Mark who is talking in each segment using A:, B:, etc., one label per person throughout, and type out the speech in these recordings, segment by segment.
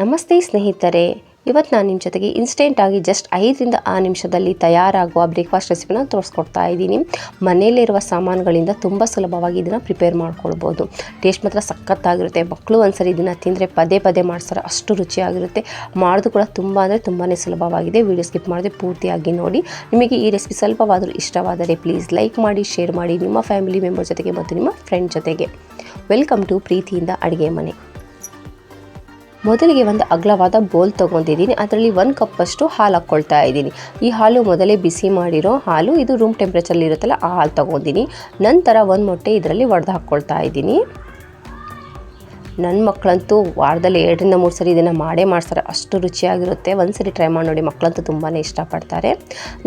A: ನಮಸ್ತೆ ಸ್ನೇಹಿತರೆ ಇವತ್ತು ನಾನು ನಿಮ್ಮ ಜೊತೆಗೆ ಇನ್ಸ್ಟೆಂಟಾಗಿ ಜಸ್ಟ್ ಐದರಿಂದ ಆ ನಿಮಿಷದಲ್ಲಿ ತಯಾರಾಗುವ ಬ್ರೇಕ್ಫಾಸ್ಟ್ ರೆಸಿಪಿನ ತೋರಿಸ್ಕೊಡ್ತಾ ಇದ್ದೀನಿ. ಮನೆಯಲ್ಲಿರುವ ಸಾಮಾನುಗಳಿಂದ ತುಂಬ ಸುಲಭವಾಗಿ ಇದನ್ನು ಪ್ರಿಪೇರ್ ಮಾಡ್ಕೊಳ್ಬೋದು. ಟೇಸ್ಟ್ ಮಾತ್ರ ಸಖತ್ತಾಗಿರುತ್ತೆ. ಮಕ್ಕಳು ಒಂದ್ಸರಿ ಇದನ್ನು ತಿಂದರೆ ಪದೇ ಪದೇ ಮಾಡಿಸ್ತಾರೆ ಅಷ್ಟು ರುಚಿಯಾಗಿರುತ್ತೆ. ಮಾಡೋದು ಕೂಡ ತುಂಬ ಅಂದರೆ ತುಂಬಾ ಸುಲಭವಾಗಿದೆ. ವಿಡಿಯೋ ಸ್ಕಿಪ್ ಮಾಡದೆ ಪೂರ್ತಿಯಾಗಿ ನೋಡಿ. ನಿಮಗೆ ಈ ರೆಸಿಪಿ ಸ್ವಲ್ಪವಾದರೂ ಇಷ್ಟವಾದರೆ ಪ್ಲೀಸ್ ಲೈಕ್ ಮಾಡಿ ಶೇರ್ ಮಾಡಿ. ನಿಮ್ಮ ಫ್ಯಾಮಿಲಿ ಮೆಂಬರ್ ಜೊತೆಗೆ ಮತ್ತು ನಿಮ್ಮ ಫ್ರೆಂಡ್ ಜೊತೆಗೆ. ವೆಲ್ಕಮ್ ಟು ಪ್ರೀತಿಯಿಂದ ಅಡುಗೆ ಮನೆ. ಮೊದಲಿಗೆ ಒಂದು ಅಗ್ಲವಾದ ಬೋಲ್ ತೊಗೊಂಡಿದ್ದೀನಿ. ಅದರಲ್ಲಿ ಒಂದು ಕಪ್ಪಷ್ಟು ಹಾಲು ಹಾಕ್ಕೊಳ್ತಾ ಇದ್ದೀನಿ. ಈ ಹಾಲು ಮೊದಲೇ ಬಿಸಿ ಮಾಡಿರೋ ಹಾಲು, ಇದು ರೂಮ್ ಟೆಂಪ್ರೇಚರ್ಲಿ ಇರುತ್ತಲ್ಲ, ಆ ಹಾಲು ತೊಗೊಂಡಿನಿ ನಂತರ ಒಂದು ಮೊಟ್ಟೆ ಇದರಲ್ಲಿ ಒಡೆದು ಹಾಕ್ಕೊಳ್ತಾ ಇದ್ದೀನಿ. ನನ್ನ ಮಕ್ಕಳಂತೂ ವಾರದಲ್ಲಿ ಎರಡರಿಂದ ಮೂರು ಸರಿ ಇದನ್ನು ಮಾಡೇ ಮಾಡ್ತಾರೆ ಅಷ್ಟು ರುಚಿಯಾಗಿರುತ್ತೆ. ಒಂದು ಸರಿ ಟ್ರೈ ಮಾಡಿ ನೋಡಿ ಮಕ್ಕಳಂತೂ ತುಂಬಾ ಇಷ್ಟಪಡ್ತಾರೆ.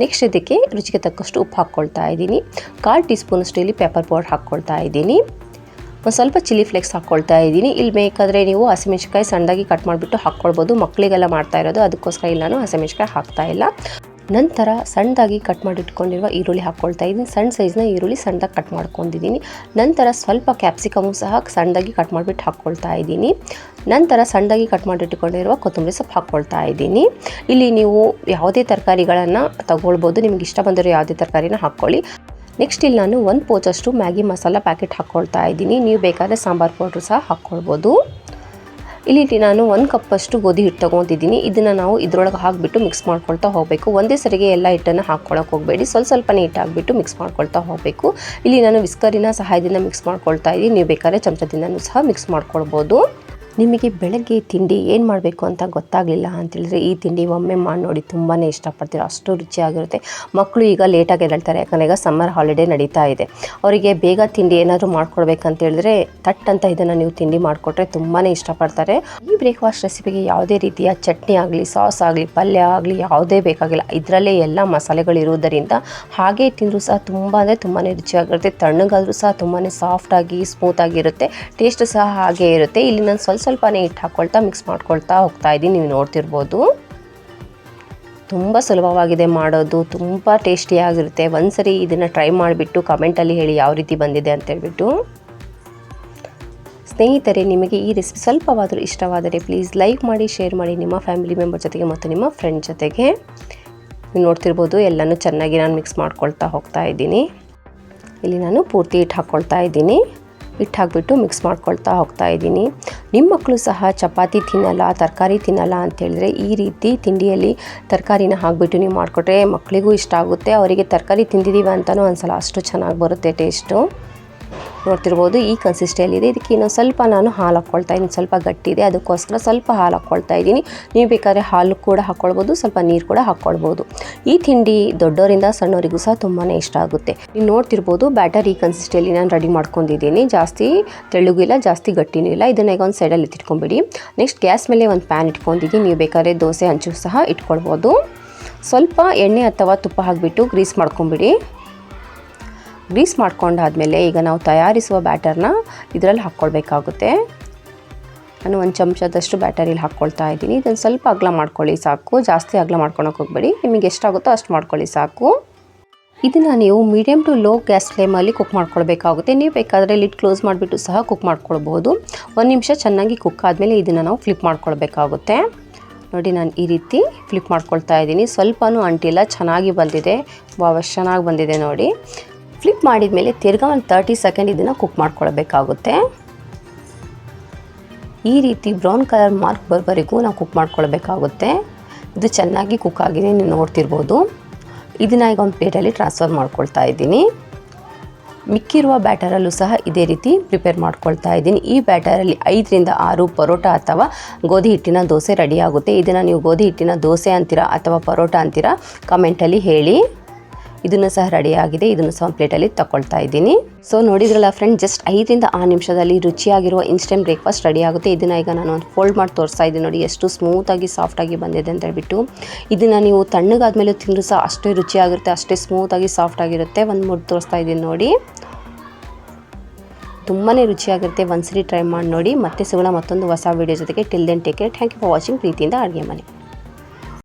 A: ನೆಕ್ಸ್ಟ್ ಇದಕ್ಕೆ ರುಚಿಗೆ ತಕ್ಕಷ್ಟು ಉಪ್ಪು ಹಾಕ್ಕೊಳ್ತಾ ಇದ್ದೀನಿ. ಕಾಲು ಟೀ ಸ್ಪೂನಷ್ಟು ಇಲ್ಲಿ ಪೆಪ್ಪರ್ ಪೌಡರ್ ಹಾಕ್ಕೊಳ್ತಾ ಇದ್ದೀನಿ. ಸ್ವಲ್ಪ ಚಿಲ್ಲಿ ಫ್ಲೇಕ್ಸ್ ಹಾಕ್ಕೊಳ್ತಾ ಇದ್ದೀನಿ. ಇಲ್ಲಿ ಬೇಕಾದರೆ ನೀವು ಹಸಿಮೆಣ್ಸಿಕಾಯಿ ಸಣ್ಣದಾಗಿ ಕಟ್ ಮಾಡಿಬಿಟ್ಟು ಹಾಕ್ಕೊಳ್ಬೋದು ಮಕ್ಕಳಿಗೆಲ್ಲ ಮಾಡ್ತಾ ಇರೋದು, ಅದಕ್ಕೋಸ್ಕರ ಇಲ್ಲ ನಾನು ಹಸಿಮೆಣ್ಸಿಕಾಯಿ ಹಾಕ್ತಾ ಇಲ್ಲ. ನಂತರ ಸಣ್ಣದಾಗಿ ಕಟ್ ಮಾಡಿ ಇಟ್ಕೊಂಡಿರುವ ಈರುಳ್ಳಿ ಹಾಕ್ಕೊಳ್ತಾ ಇದ್ದೀನಿ. ಸಣ್ಣ ಸೈಜ್ನ ಈರುಳ್ಳಿ ಸಣ್ಣದಾಗಿ ಕಟ್ ಮಾಡ್ಕೊಂಡಿದ್ದೀನಿ. ನಂತರ ಸ್ವಲ್ಪ ಕ್ಯಾಪ್ಸಿಕಮು ಸಹ ಸಣ್ಣದಾಗಿ ಕಟ್ ಮಾಡಿಬಿಟ್ಟು ಹಾಕ್ಕೊಳ್ತಾ ಇದ್ದೀನಿ. ನಂತರ ಸಣ್ಣದಾಗಿ ಕಟ್ ಮಾಡಿಟ್ಟುಕೊಂಡಿರುವ ಕೊತ್ತಂಬರಿ ಸೊಪ್ಪು ಹಾಕ್ಕೊಳ್ತಾ ಇದ್ದೀನಿ. ಇಲ್ಲಿ ನೀವು ಯಾವುದೇ ತರಕಾರಿಗಳನ್ನು ತಗೊಳ್ಬೋದು. ನಿಮಗೆ ಇಷ್ಟ ಬಂದಿರೋ ಯಾವುದೇ ತರಕಾರಿನ ಹಾಕ್ಕೊಳ್ಳಿ ನೆಕ್ಸ್ಟ್ ಇಲ್ಲಿ ನಾನು ಒಂದು ಪೋಚಷ್ಟು ಮ್ಯಾಗಿ ಮಸಾಲ ಪ್ಯಾಕೆಟ್ ಹಾಕ್ಕೊಳ್ತಾ ಇದ್ದೀನಿ. ನೀವು ಬೇಕಾದರೆ ಸಾಂಬಾರು ಪೌಡ್ರ್ ಸಹ ಹಾಕ್ಕೊಳ್ಬೋದು. ಇಲ್ಲಿ ನಾನು ಒಂದು ಕಪ್ಪಷ್ಟು ಗೋಧಿ ಹಿಟ್ಟು ತೊಗೊತಿದ್ದೀನಿ ಇದನ್ನು ನಾವು ಇದರೊಳಗೆ ಹಾಕಿಬಿಟ್ಟು ಮಿಕ್ಸ್ ಮಾಡ್ಕೊಳ್ತಾ ಹೋಗಬೇಕು. ಒಂದೇ ಸರಿಗೆ ಎಲ್ಲ ಹಿಟ್ಟನ್ನು ಹಾಕ್ಕೊಳಕ್ಕೆ ಹೋಗಬೇಡಿ. ಸ್ವಲ್ಪ ಸ್ವಲ್ಪನೇ ಹಿಟ್ಟು ಮಿಕ್ಸ್ ಮಾಡ್ಕೊಳ್ತಾ ಹೋಗಬೇಕು. ಇಲ್ಲಿ ನಾನು ವಿಸ್ಕರಿನ ಸಹಾಯದಿಂದ ಮಿಕ್ಸ್ ಮಾಡ್ಕೊಳ್ತಾ ಇದ್ದೀನಿ. ನೀವು ಬೇಕಾದ್ರೆ ಚಮಚದಿಂದನೂ ಸಹ ಮಿಕ್ಸ್ ಮಾಡ್ಕೊಳ್ಬೋದು. ನಿಮಗೆ ಬೆಳಗ್ಗೆ ತಿಂಡಿ ಏನು ಮಾಡಬೇಕು ಅಂತ ಗೊತ್ತಾಗಲಿಲ್ಲ ಅಂತೇಳಿದ್ರೆ ಈ ತಿಂಡಿ ಒಮ್ಮೆ ಮಾಡಿ ನೋಡಿ ತುಂಬಾ ಇಷ್ಟಪಡ್ತೀರ. ಅಷ್ಟು ರುಚಿಯಾಗಿರುತ್ತೆ. ಮಕ್ಕಳು ಈಗ ಲೇಟಾಗಿ ಎದ್ದೇಳ್ತಾರೆ. ಯಾಕಂದರೆ ಈಗ ಸಮ್ಮರ್ ಹಾಲಿಡೇ ನಡೀತಾ ಇದೆ. ಅವರಿಗೆ ಬೇಗ ತಿಂಡಿ ಏನಾದರೂ ಮಾಡ್ಕೊಡ್ಬೇಕಂತ ಹೇಳಿದ್ರೆ ತಟ್ ಅಂತ ಇದನ್ನು ನೀವು ತಿಂಡಿ ಮಾಡಿಕೊಟ್ರೆ ತುಂಬಾ ಇಷ್ಟಪಡ್ತಾರೆ. ಈ ಬ್ರೇಕ್ಫಾಸ್ಟ್ ರೆಸಿಪಿಗೆ ಯಾವುದೇ ರೀತಿಯ ಚಟ್ನಿ ಆಗಲಿ ಸಾಸ್ ಆಗಲಿ, ಪಲ್ಯ ಆಗಲಿ ಯಾವುದೇ ಬೇಕಾಗಿಲ್ಲ. ಇದರಲ್ಲೇ ಎಲ್ಲ ಮಸಾಲೆಗಳಿರುವುದರಿಂದ ಹಾಗೆ ತಿಂದರೂ ಸಹ ತುಂಬ ಅಂದರೆ ತುಂಬಾ ರುಚಿಯಾಗಿರುತ್ತೆ. ತಣ್ಣಗಾದರೂ ಸಹ ತುಂಬಾ ಸಾಫ್ಟಾಗಿ ಸ್ಮೂತಾಗಿರುತ್ತೆ ಟೇಸ್ಟ್ ಸಹ ಹಾಗೆ ಇರುತ್ತೆ. ಇಲ್ಲಿ ನಾನು ಸ್ವಲ್ಪ ಸ್ವಲ್ಪನೇ ಹಿಟ್ಟು ಹಾಕ್ಕೊಳ್ತಾ ಮಿಕ್ಸ್ ಮಾಡ್ಕೊಳ್ತಾ ಹೋಗ್ತಾ ಇದ್ದೀನಿ. ನೀವು ನೋಡ್ತಿರ್ಬೋದು. ತುಂಬ ಸುಲಭವಾಗಿದೆ ಮಾಡೋದು. ತುಂಬ ಟೇಸ್ಟಿಯಾಗಿರುತ್ತೆ ಒಂದ್ಸರಿ ಇದನ್ನು ಟ್ರೈ ಮಾಡಿಬಿಟ್ಟು ಕಮೆಂಟಲ್ಲಿ ಹೇಳಿ ಯಾವ ರೀತಿ ಬಂದಿದೆ ಅಂತೇಳ್ಬಿಟ್ಟು ಸ್ನೇಹಿತರೆ, ನಿಮಗೆ ಈ ರೆಸಿಪಿ ಸ್ವಲ್ಪವಾದರೂ ಇಷ್ಟವಾದರೆ ಪ್ಲೀಸ್ ಲೈಕ್ ಮಾಡಿ ಶೇರ್ ಮಾಡಿ ನಿಮ್ಮ ಫ್ಯಾಮಿಲಿ ಮೆಂಬರ್ ಜೊತೆಗೆ ಮತ್ತು ನಿಮ್ಮ ಫ್ರೆಂಡ್ ಜೊತೆಗೆ. ನೀವು ನೋಡ್ತಿರ್ಬೋದು, ಎಲ್ಲನೂ ಚೆನ್ನಾಗಿ ನಾನು ಮಿಕ್ಸ್ ಮಾಡ್ಕೊಳ್ತಾ ಹೋಗ್ತಾ ಇದ್ದೀನಿ. ಇಲ್ಲಿ ನಾನು ಪೂರ್ತಿ ಇಟ್ಟು ಹಾಕ್ಕೊಳ್ತಾ ಇದ್ದೀನಿ. ಹಿಟ್ಟು ಹಾಕ್ಬಿಟ್ಟು ಮಿಕ್ಸ್ ಮಾಡ್ಕೊಳ್ತಾ ಹೋಗ್ತಾ ಇದ್ದೀನಿ. ನಿಮ್ಮ ಮಕ್ಕಳು ಸಹ ಚಪಾತಿ ತಿನ್ನಲ್ಲ, ತರಕಾರಿ ತಿನ್ನಲ್ಲ ಅಂತೇಳಿದ್ರೆ ಈ ರೀತಿ ತಿಂಡಿಯಲ್ಲಿ ತರಕಾರಿನ ಹಾಕ್ಬಿಟ್ಟು ನೀವು ಮಾಡಿಕೊಟ್ರೆ ಮಕ್ಕಳಿಗೂ ಇಷ್ಟ ಆಗುತ್ತೆ. ಅವರಿಗೆ ತರಕಾರಿ ತಿಂದಿದ್ದೀವಿ ಅಂತಲೂ ಒಂದ್ಸಲ ಅಷ್ಟು ಚೆನ್ನಾಗಿ ಬರುತ್ತೆ ಟೇಸ್ಟು ನೋಡ್ತಿರ್ಬೋದು, ಈ ಕನ್ಸಿಸ್ಟೆಯಲ್ಲಿದೆ ಇದಕ್ಕೆ ಇನ್ನೊಂದು ಸ್ವಲ್ಪ ನಾನು ಹಾಲು ಹಾಕ್ಕೊಳ್ತಾ ಇದ್ದೀನಿ ಸ್ವಲ್ಪ ಗಟ್ಟಿದೆ. ಅದಕ್ಕೋಸ್ಕರ ಸ್ವಲ್ಪ ಹಾಲು ಹಾಕ್ಕೊಳ್ತಾ ಇದ್ದೀನಿ ನೀವು ಬೇಕಾದ್ರೆ ಹಾಲು ಕೂಡ ಹಾಕ್ಕೊಳ್ಬೋದು ಸ್ವಲ್ಪ ನೀರು ಕೂಡ ಹಾಕ್ಕೊಳ್ಬೋದು ಈ ತಿಂಡಿ ದೊಡ್ಡವರಿಂದ ಸಣ್ಣವರಿಗೂ ಸಹ ತುಂಬಾ ಇಷ್ಟ ಆಗುತ್ತೆ. ನೀವು ನೋಡ್ತಿರ್ಬೋದು ಬ್ಯಾಟರ್ ಈ ಕನ್ಸಿಸ್ಟೆಯಲ್ಲಿ ನಾನು ರೆಡಿ ಮಾಡ್ಕೊಂಡಿದ್ದೀನಿ. ಜಾಸ್ತಿ ತೆಳುಗೂ ಇಲ್ಲ, ಜಾಸ್ತಿ ಗಟ್ಟಿನೂ ಇಲ್ಲ. ಇದನ್ನ ಈಗ ಒಂದು ಸೈಡಲ್ಲಿ ಎತ್ತಿಟ್ಕೊಂಬಿಡಿ ನೆಕ್ಸ್ಟ್ ಗ್ಯಾಸ್ ಮೇಲೆ ಒಂದು ಪ್ಯಾನ್ ಇಟ್ಕೊಂಡಿದ್ದೀನಿ. ನೀವು ಬೇಕಾದ್ರೆ ದೋಸೆ ಹಂಚು ಸಹ ಇಟ್ಕೊಳ್ಬೋದು. ಸ್ವಲ್ಪ ಎಣ್ಣೆ ಅಥವಾ ತುಪ್ಪ ಹಾಕಿಬಿಟ್ಟು ಗ್ರೀಸ್ ಮಾಡ್ಕೊಂಬಿಡಿ ಗ್ರೀಸ್ ಮಾಡ್ಕೊಂಡಾದಮೇಲೆ ಈಗ ನಾವು ತಯಾರಿಸುವ ಬ್ಯಾಟರ್ನ ಇದರಲ್ಲಿ ಹಾಕ್ಕೊಳ್ಬೇಕಾಗುತ್ತೆ. ನಾನು ಒಂದು ಚಮಚದಷ್ಟು ಬ್ಯಾಟರಿಲಿ ಹಾಕ್ಕೊಳ್ತಾ ಇದ್ದೀನಿ. ಇದನ್ನು ಸ್ವಲ್ಪ ಅಗಲ ಮಾಡ್ಕೊಳ್ಳಿ ಸಾಕು. ಜಾಸ್ತಿ ಅಗಲ ಮಾಡ್ಕೊಳಕ್ಕೆ ಹೋಗಬೇಡಿ. ನಿಮಗೆ ಎಷ್ಟಾಗುತ್ತೋ ಅಷ್ಟು ಮಾಡ್ಕೊಳ್ಳಿ ಸಾಕು. ಇದನ್ನು ನೀವು ಮೀಡಿಯಮ್ ಟು ಲೋ ಗ್ಯಾಸ್ ಫ್ಲೇಮಲ್ಲಿ ಕುಕ್ ಮಾಡ್ಕೊಳ್ಬೇಕಾಗುತ್ತೆ. ನೀವು ಬೇಕಾದರೆ ಲಿಡ್ ಕ್ಲೋಸ್ ಮಾಡಿಬಿಟ್ಟು ಸಹ ಕುಕ್ ಮಾಡ್ಕೊಳ್ಬೋದು ಒಂದು ನಿಮಿಷ ಚೆನ್ನಾಗಿ ಕುಕ್ ಆದಮೇಲೆ ಇದನ್ನು ನಾವು ಫ್ಲಿಪ್ ಮಾಡ್ಕೊಳ್ಬೇಕಾಗುತ್ತೆ. ನೋಡಿ, ನಾನು ಈ ರೀತಿ ಫ್ಲಿಪ್ ಮಾಡ್ಕೊಳ್ತಾ ಇದ್ದೀನಿ. ಸ್ವಲ್ಪನೂ ಅಂಟಿಲ್ಲ ಚೆನ್ನಾಗಿ ಬಂದಿದೆ. ವಾವ್ ಚೆನ್ನಾಗಿ ಬಂದಿದೆ ನೋಡಿ. ಫ್ಲಿಪ್ ಮಾಡಿದ ಮೇಲೆ ತಿರ್ಗಾ ಒಂದು ತರ್ಟಿ ಸೆಕೆಂಡ್ ಇದನ್ನು ಕುಕ್ ಮಾಡ್ಕೊಳ್ಬೇಕಾಗುತ್ತೆ. ಈ ರೀತಿ ಬ್ರೌನ್ ಕಲರ್ ಮಾರ್ಕ್ ಬರೋವರೆಗೂ ನಾವು ಕುಕ್ ಮಾಡ್ಕೊಳ್ಬೇಕಾಗುತ್ತೆ. ಇದು ಚೆನ್ನಾಗಿ ಕುಕ್ ಆಗಿದೆ, ನೀವು ನೋಡ್ತಿರ್ಬೋದು. ಇದನ್ನು ಈಗ ಒಂದು ಪ್ಲೇಟಲ್ಲಿ ಟ್ರಾನ್ಸ್ಫರ್ ಮಾಡ್ಕೊಳ್ತಾ ಇದ್ದೀನಿ. ಮಿಕ್ಕಿರುವ ಬ್ಯಾಟರಲ್ಲೂ ಸಹ ಇದೇ ರೀತಿ ಪ್ರಿಪೇರ್ ಮಾಡ್ಕೊಳ್ತಾ ಇದ್ದೀನಿ. ಈ ಬ್ಯಾಟರಲ್ಲಿ ಐದರಿಂದ ಆರು ಪರೋಟ ಅಥವಾ ಗೋಧಿ ಹಿಟ್ಟಿನ ದೋಸೆ ರೆಡಿ ಆಗುತ್ತೆ. ಇದನ್ನು ನೀವು ಗೋಧಿ ಹಿಟ್ಟಿನ ದೋಸೆ ಅಂತೀರಾ ಅಥವಾ ಪರೋಟ ಅಂತೀರಾ ಕಮೆಂಟಲ್ಲಿ ಹೇಳಿ. ಇದನ್ನು ಸಹ ರೆಡಿಯಾಗಿದೆ ಇದನ್ನು ಸಹ ಪ್ಲೇಟಲ್ಲಿ ತಗೊಳ್ತಾ ಇದ್ದೀನಿ. ಸೊ ನೋಡಿದ್ರಲ್ಲ ಫ್ರೆಂಡ್ ಜಸ್ಟ್ ಐದರಿಂದ ಆರು ನಿಮಿಷದಲ್ಲಿ ರುಚಿಯಾಗಿರುವ ಇನ್ಸ್ಟೆಂಟ್ ಬ್ರೇಕ್ಫಾಸ್ಟ್ ರೆಡಿ ಆಗುತ್ತೆ. ಇದನ್ನು ಈಗ ನಾನು ಒಂದು ಫೋಲ್ಡ್ ಮಾಡಿ ತೋರಿಸ್ತಾ ಇದ್ದೀನಿ ನೋಡಿ, ಎಷ್ಟು ಸ್ಮೂತಾಗಿ ಸಾಫ್ಟಾಗಿ ಬಂದಿದೆ ಅಂತ ಹೇಳ್ಬಿಟ್ಟು. ಇದನ್ನು ನೀವು ತಣ್ಣಗಾದ್ಮೇಲೆ ತಿಂದರೂ ಸಹ ಅಷ್ಟೇ ರುಚಿಯಾಗಿರುತ್ತೆ, ಅಷ್ಟೇ ಸ್ಮೂತಾಗಿ ಸಾಫ್ಟಾಗಿರುತ್ತೆ ಒಂದು ಮೂರು ತೋರಿಸ್ತಾ ಇದ್ದೀನಿ ನೋಡಿ. ತುಂಬಾ ರುಚಿಯಾಗಿರುತ್ತೆ. ಒಂದ್ಸರಿ ಟ್ರೈ ಮಾಡಿ ನೋಡಿ. ಮತ್ತೆ ಸಿಗೋಣ ಮತ್ತೊಂದು ಹೊಸ ವೀಡಿಯೋ ಜೊತೆಗೆ. Till then take care thank you for watching ಪ್ರೀತಿಯಿಂದ ಅಡುಗೆ ಮನೆ.